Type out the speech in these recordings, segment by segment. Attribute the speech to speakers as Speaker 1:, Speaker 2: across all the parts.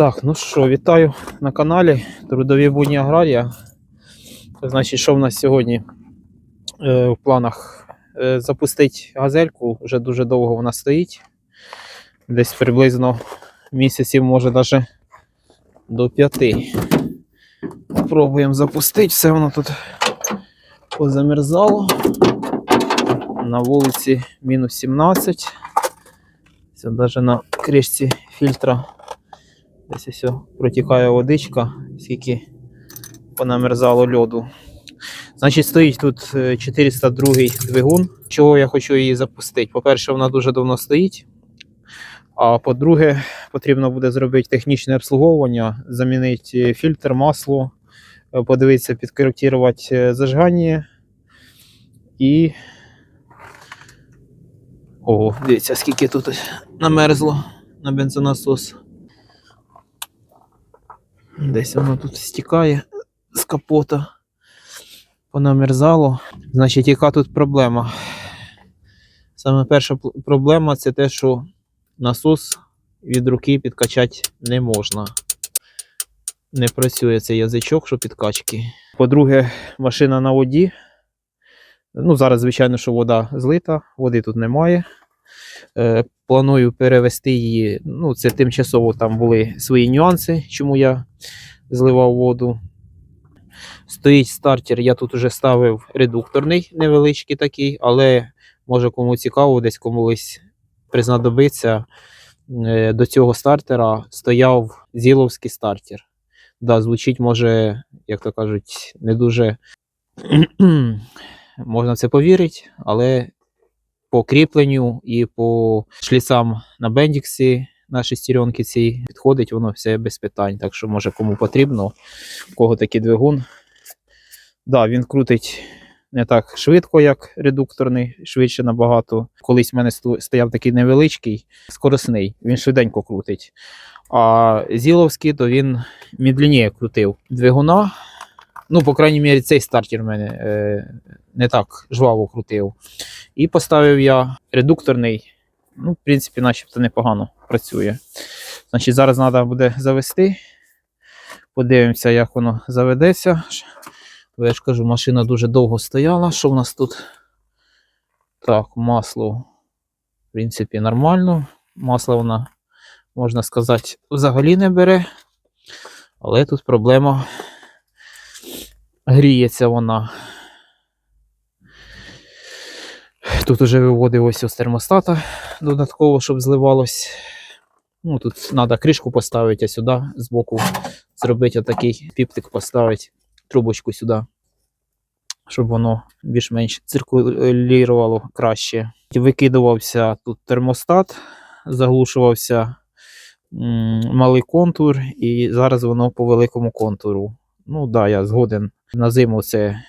Speaker 1: Так, ну що, вітаю на каналі Трудові будні Аграрія. Значить, що в нас сьогодні е, в планах? Е, запустити газельку, вже дуже довго вона стоїть. Десь приблизно місяців, може навіть до п'яти. Пробуємо запустити, все воно тут позамерзало. На вулиці мінус 17. Це навіть на кришці фільтра Десь ось протікає водичка, скільки понамерзало льоду. Значить, стоїть тут е, 402 двигун. Чого я хочу її запустити? По-перше, вона дуже давно стоїть. А по-друге, потрібно буде зробити технічне обслуговування, замінити фільтр, масло, е, подивитися, підкоректувати е, зажигання. І. Ого, дивіться, скільки тут намерзло на бензонасос. Десь воно тут стікає з капота. Понамерзало. Значить, яка тут проблема? Саме перша проблема це те, що насос від руки підкачати не можна. Не працює цей язичок, що підкачки. По-друге, машина на воді. Ну, зараз, звичайно, що вода злита, води тут немає. Планую перевести її. Ну, це тимчасово там були свої нюанси, чому я зливав воду. Стоїть стартер, я тут вже ставив редукторний невеличкий такий, але може кому цікаво, десь комусь признадобиться. Е, До цього стартера стояв зіловський стартер. Да, звучить, може, як то кажуть, не дуже можна це повірити, але по кріпленню і по шліцам на бендіксі на шестеренки цій підходить, воно все без питань. Так що, може, кому потрібно, у кого такий двигун. Да, він крутить не так швидко, як редукторний, швидше набагато. Колись в мене стояв такий невеличкий, скоросний, він швиденько крутить. А Зіловський, то він медленніше крутив двигуна. Ну, по крайній мірі, цей стартер в мене е, не так жваво крутив. І поставив я редукторний. Ну, в принципі, начебто непогано працює. Значить, зараз треба буде завести. Подивимося, як воно заведеться. Бо я ж кажу, машина дуже довго стояла. Що в нас тут? Так, масло, в принципі, нормально. Масло вона, можна сказати, взагалі не бере. Але тут проблема. Гріється вона. Тут уже виводив ось з термостата додатково, щоб зливалось. Ну, тут треба кришку поставити, а сюди збоку зробити отакий піптик, поставити трубочку сюди, щоб воно більш-менш циркулювало краще. Викидувався тут термостат, заглушувався малий контур, і зараз воно по великому контуру. Ну да, я згоден. На зиму це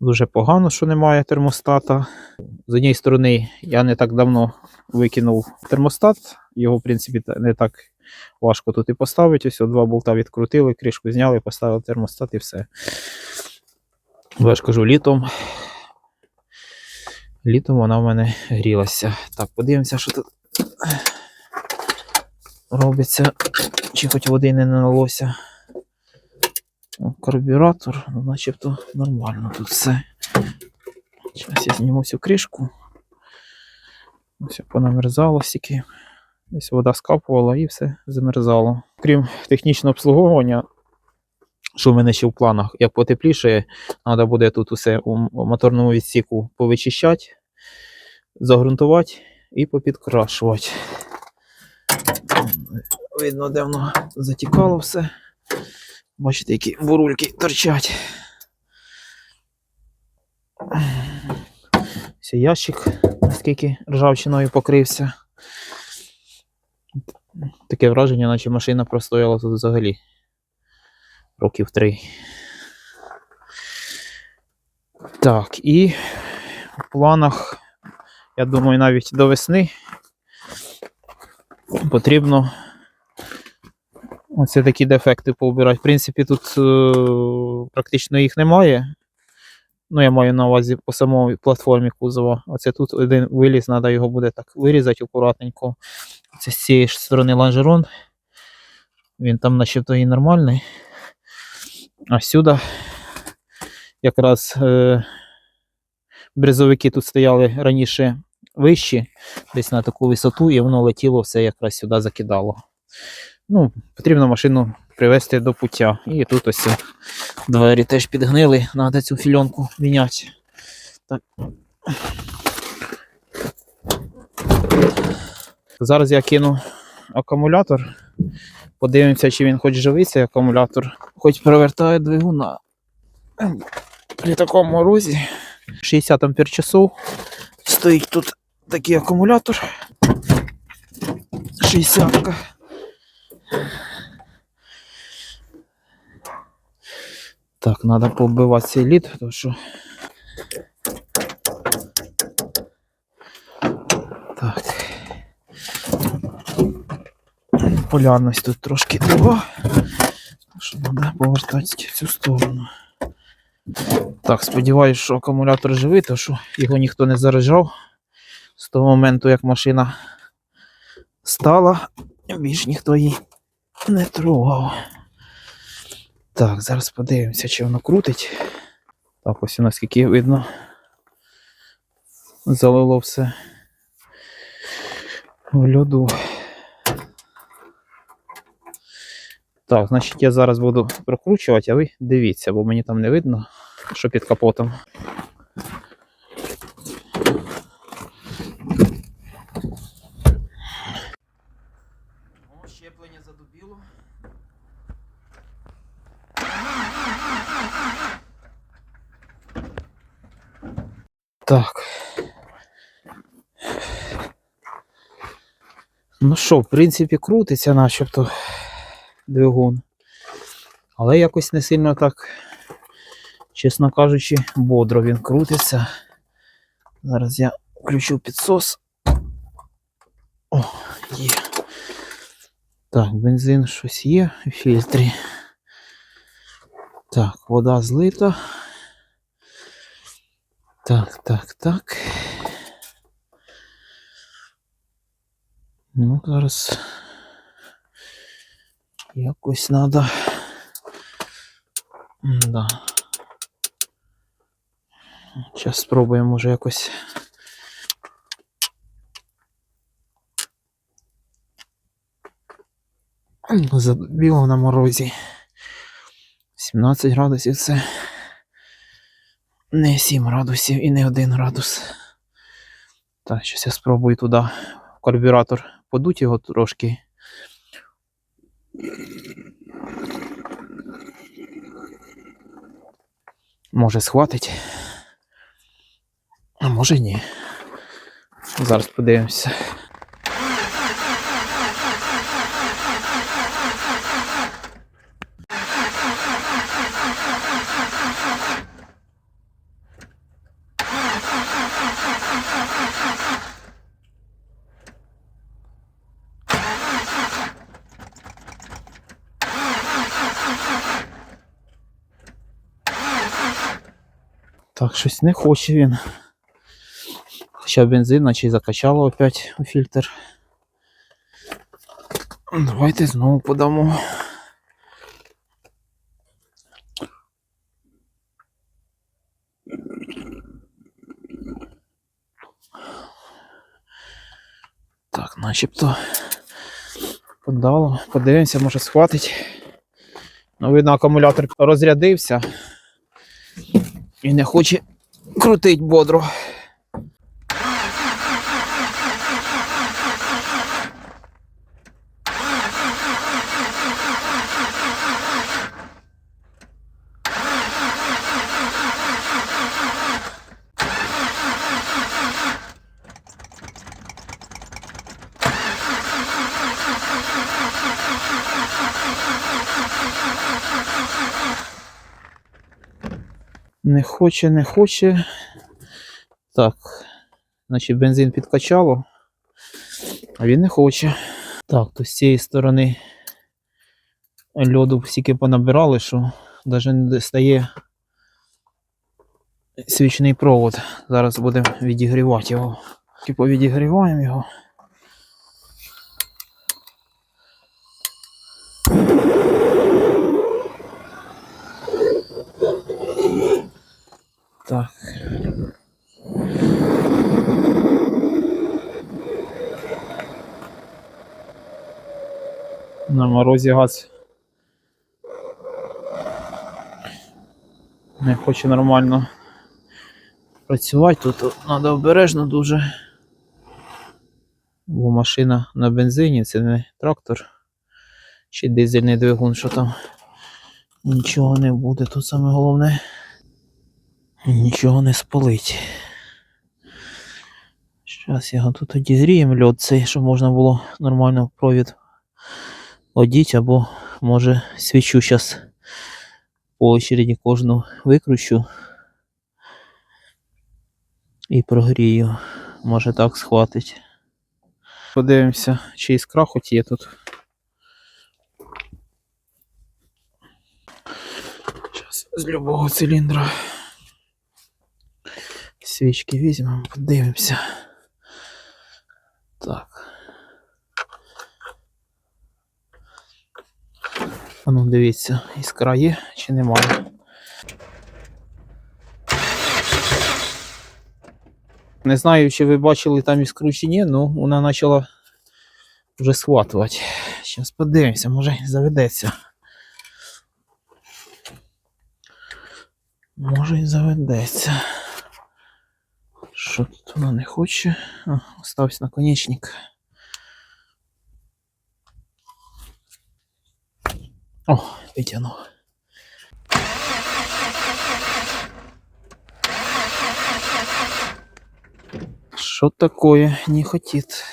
Speaker 1: дуже погано, що немає термостата. З однієї сторони, я не так давно викинув термостат. Його, в принципі, не так важко тут і поставити. Ось два болта відкрутили, кришку зняли, поставили термостат і все. Я ж кажу, літом. Літом вона в мене грілася. Так, подивимося, що тут робиться. Чи хоч води не налилося. Карбюратор, ну, начебто нормально тут все. Зараз я зніму цю кришку. Все понамерзало стільки. Десь вода скапувала і все замерзало. Крім технічного обслуговування, що в мене ще в планах, як потепліше, треба буде тут усе у моторному відсіку повичищати, загрунтувати і попідкрашувати. Видно, де воно затікало все. Бачите, які бурульки торчать. Ось ящик, наскільки ржавчиною покрився. Таке враження, наче машина простояла тут взагалі років три. Так, і в планах, я думаю, навіть до весни потрібно оце такі дефекти поубирати. В принципі, тут е, практично їх немає. Ну, я маю на увазі по самій платформі кузова. Оце тут один виліз, треба його буде так вирізати акуратненько. Це з цієї ж сторони лонжерон Він там начебто і нормальний. А сюди якраз е, бризовики тут стояли раніше вищі, десь на таку висоту, і воно летіло все якраз сюди закидало. Ну, потрібно машину привести до пуття. І тут ось двері теж підгнили, треба цю фільонку міняти. Так. Зараз я кину акумулятор. Подивимося, чи він хоч живий цей акумулятор, хоч перевертає двигуна. При такому морозі 60 ампер часов стоїть тут такий акумулятор. 60. -ка. Так, треба побивати цей лід, тому що. Так. Полярність тут трошки друга. Що треба повертатися в цю сторону. Так, сподіваюся, що акумулятор живий, тому що його ніхто не заряджав з того моменту, як машина стала, більш ніхто її не трогав. Так, зараз подивимося, чи воно крутить. Так, ось наскільки видно. Залило все в льоду. Так, значить я зараз буду прокручувати, а ви дивіться, бо мені там не видно, що під капотом. О, щеплення задубіло. Так. Ну що, в принципі, крутиться начебто двигун. Але якось не сильно так, чесно кажучи, бодро він крутиться. Зараз я включу підсос. О, є. Так, бензин щось є в фільтрі. Так, вода злита. Так, так, так. Ну, зараз якось треба. Да. Зараз спробуємо може якось. Забіло на морозі. 17 градусів це не 7 градусів і не 1 градус. Так, зараз я спробую туди в карбюратор подуть його трошки. Може схватить. А може ні. Зараз подивимося. Так, щось не хоче він. Хоча бензин, наче закачало опять у фільтр. Давайте знову подамо. Так, начебто подало. Подивимося, може схватить. Ну, видно, акумулятор розрядився і не хоче крутить бодро. Не хоче, не хоче. Так. Значить бензин підкачало. А він не хоче. Так, то з цієї сторони льоду стільки понабирали, що навіть не достає свічний провод. Зараз будемо відігрівати його. Типу відігріваємо його. так. На морозі газ не хоче нормально працювати, тут треба обережно дуже, бо машина на бензині, це не трактор чи дизельний двигун, що там нічого не буде, тут саме головне нічого не спалить. Зараз його тут одігріємо льод цей, щоб можна було нормально провід одіть, або може свічу зараз по очереді кожну викручу і прогрію. Може так схватить. Подивимося, чи іскра хоч є тут. Зараз з любого циліндра. Свічки візьмемо, подивимося. Так. А ну дивіться, іскра є чи немає. Не знаю, чи ви бачили там іскру чи ні, ну вона почала вже схватувати. Зараз подивимося, може заведеться. Може і заведеться. Що тут вона не хоче? А, остався наконечник. О, витягнув. Що такое? Не хотіть.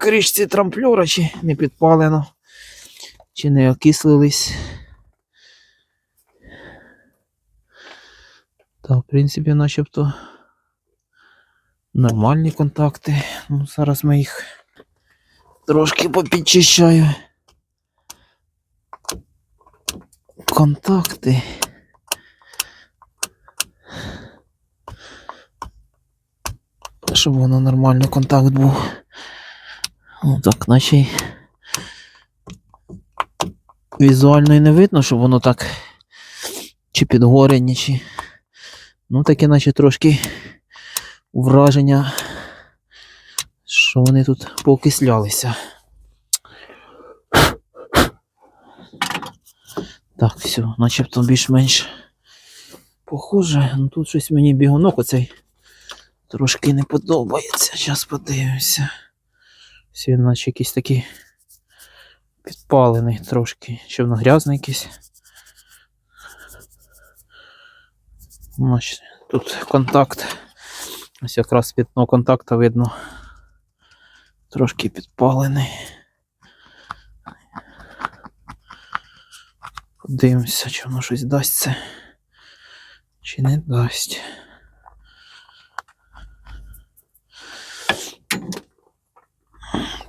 Speaker 1: Кришці трамплера чи не підпалено, чи не окислились. Та, в принципі, начебто нормальні контакти. Ну, зараз ми їх трошки попідчищаю. Контакти. Щоб воно нормально контакт був. О, так, наче візуально і не видно, щоб воно так чи підгорені, чи. Ну, таке, наче трошки враження, що вони тут покислялися. Так, все, начебто більш-менш похоже. Ну тут щось мені бігунок оцей трошки не подобається. Зараз подивимося. Він наче якийсь такий підпалений трошки. Чи воно грязний якийсь. Тут контакт. Ось якраз п'ятно контакта видно. Трошки підпалений. Подивимося, чи воно щось дасть це. Чи не дасть.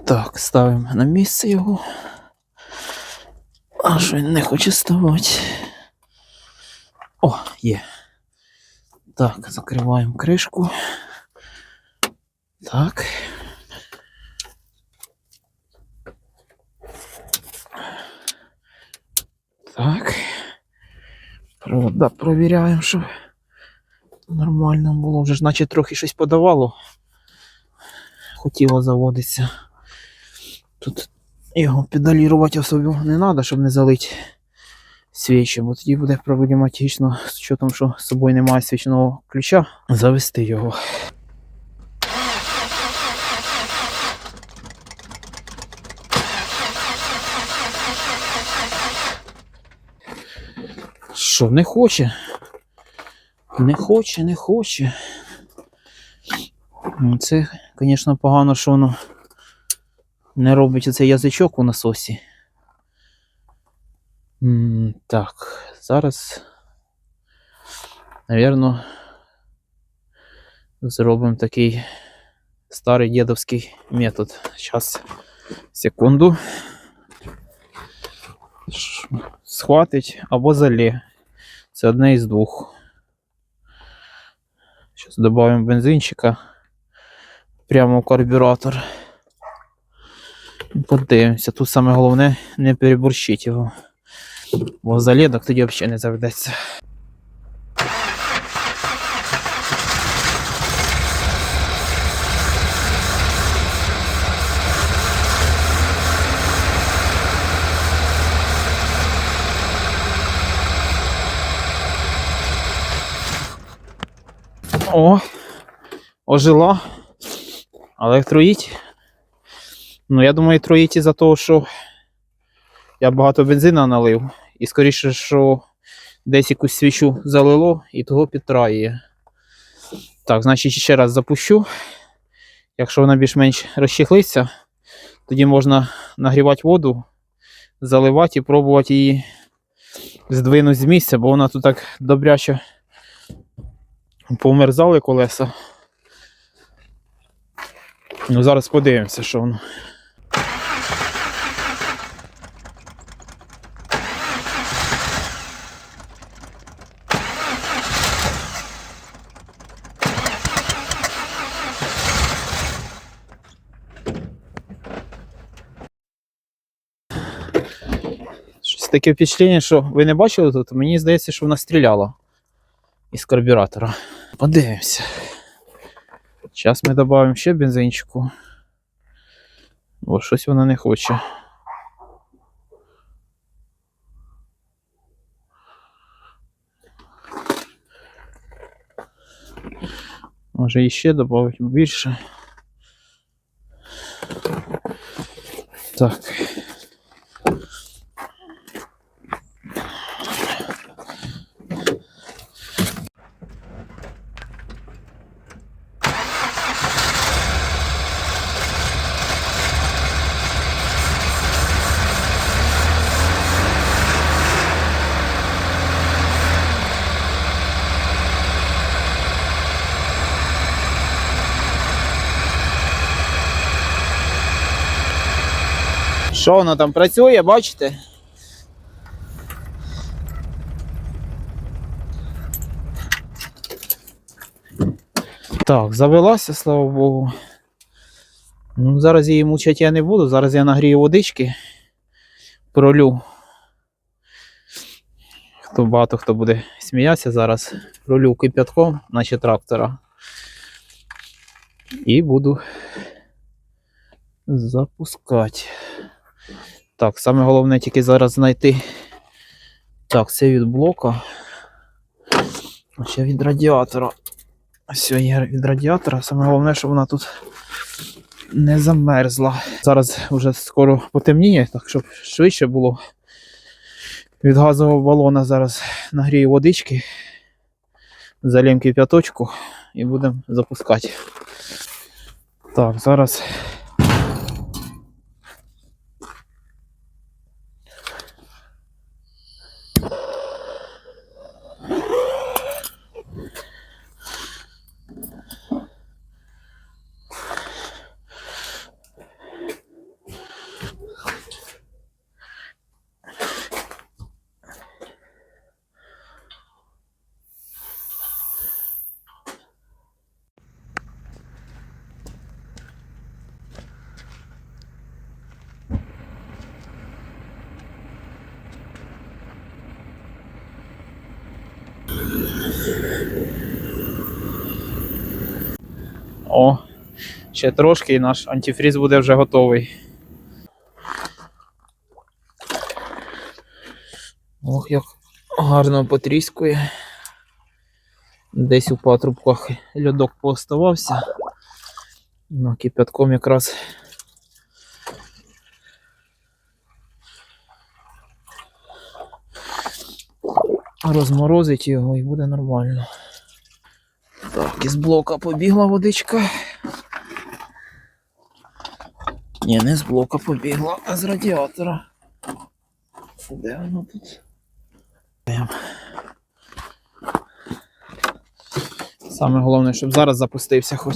Speaker 1: Так, ставимо на місце його. А що він не хоче ставати. О, є. Так, закриваємо кришку. Так. Так. Провода провіряємо, щоб нормально було. Вже ж наче трохи щось подавало. Хотіло заводитися. Тут його педалірувати особливо не треба, щоб не залити свічі, бо тоді буде проблематично з учетом, що з собою немає свічного ключа, завести його. Що, не хоче? Не хоче, не хоче. Ну, Це, звісно, погано, що воно не робить оцей язичок у насосі. Так, зараз, напевно, зробимо такий старий дідовський метод. Зараз, секунду. Схватить або залє. Це одне із двох. Зараз додаємо бензинчика прямо в карбюратор. Подивимося. Тут саме головне не переборщить його. Бо залідок тоді взагалі не заведеться. О, ожило, але троїть. Ну, я думаю, троїть із-за того, що я багато бензина налив. І скоріше, що десь якусь свічу залило і того підтрає. Так, значить, ще раз запущу. Якщо вона більш-менш розчехлиться, тоді можна нагрівати воду, заливати і пробувати її здвинути з місця, бо вона тут так добряче померзали колеса. Ну, зараз подивимося, що воно. Таке впечатлення, що ви не бачили тут, мені здається, що вона стріляла із карбюратора. Подивимося. Зараз ми додамо ще бензинчику. Бо щось вона не хоче. Може іще додати більше. Так. Що воно там працює, бачите? Так, завелася, слава Богу. Ну, зараз її мучати я не буду. Зараз я нагрію водички, пролю. Хто багато хто буде сміятися зараз, пролю кип'ятком, наче трактора. І буду запускати. Так, саме головне тільки зараз знайти. Так, це від блока. А ще від радіатора. Все, є від радіатора. Саме головне, щоб вона тут не замерзла. Зараз вже скоро потемніє, так щоб швидше було. Від газового балона зараз нагрію водички, залім кип'яточку і будемо запускати. Так, зараз О, ще трошки і наш антифріз буде вже готовий. Ох, як гарно потріскує. Десь у патрубках льодок пооставався. Ну, кипятком якраз. Розморозить його і буде нормально. Так, із блока побігла водичка. Ні, не з блока побігла, а з радіатора. Де воно тут? Саме головне, щоб зараз запустився хоч.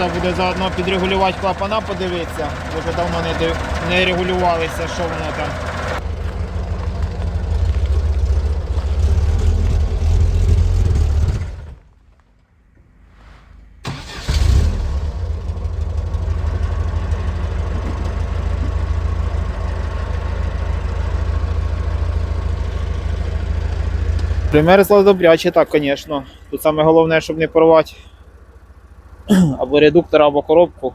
Speaker 1: Треба буде заодно підрегулювати клапана, подивитися. Дуже давно не, не регулювалися, що воно там. Примерзло добряче, так, звісно. Тут саме головне, щоб не порвати або редуктор, або коробку.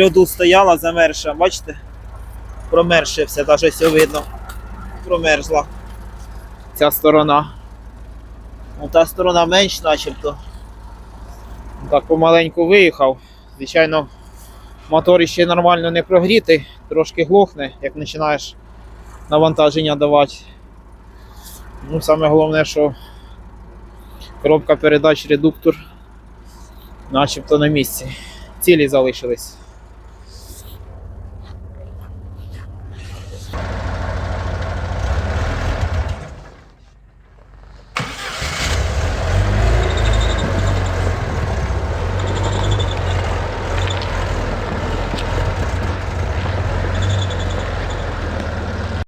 Speaker 1: Льоду стояла, замерша, бачите? Промерше все, навіть все видно. Промерзла. Ця сторона. Ну, та сторона менш начебто. Так помаленьку виїхав. Звичайно, мотор ще нормально не прогрітий, трошки глохне, як починаєш навантаження давати. Ну, саме головне, що коробка передач, редуктор начебто на місці. Цілі залишились.